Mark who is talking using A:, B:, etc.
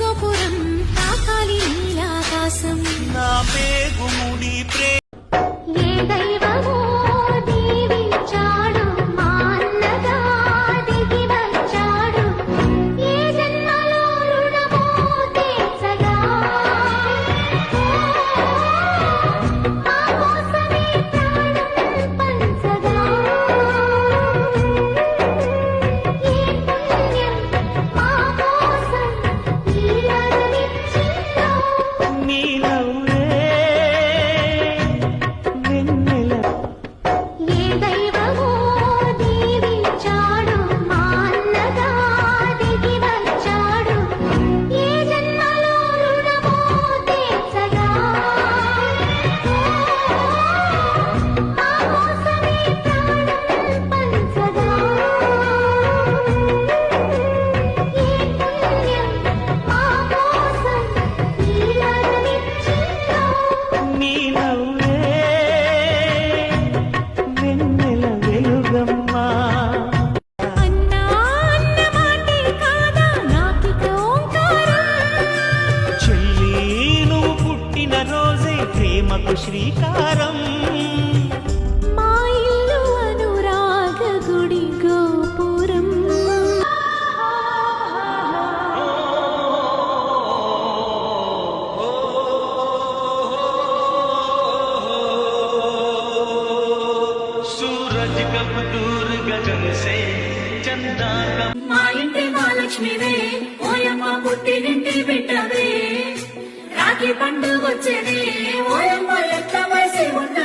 A: గోపురం తాకాలి నీలాకాశం
B: నా పేగుముని ప్రే శ్రీకారం.
A: మా ఇల్లు అనురాగ గుడి గోపురం.
B: సూరజ్ కప్ దూర్ సే చందా
C: మా ఇంటి మహాలక్ష్మి బిడ్డవే రాఖీ పండుగ వచ్చేది ఓయమ్మ ఎట్ల వయసి ఉన్నవే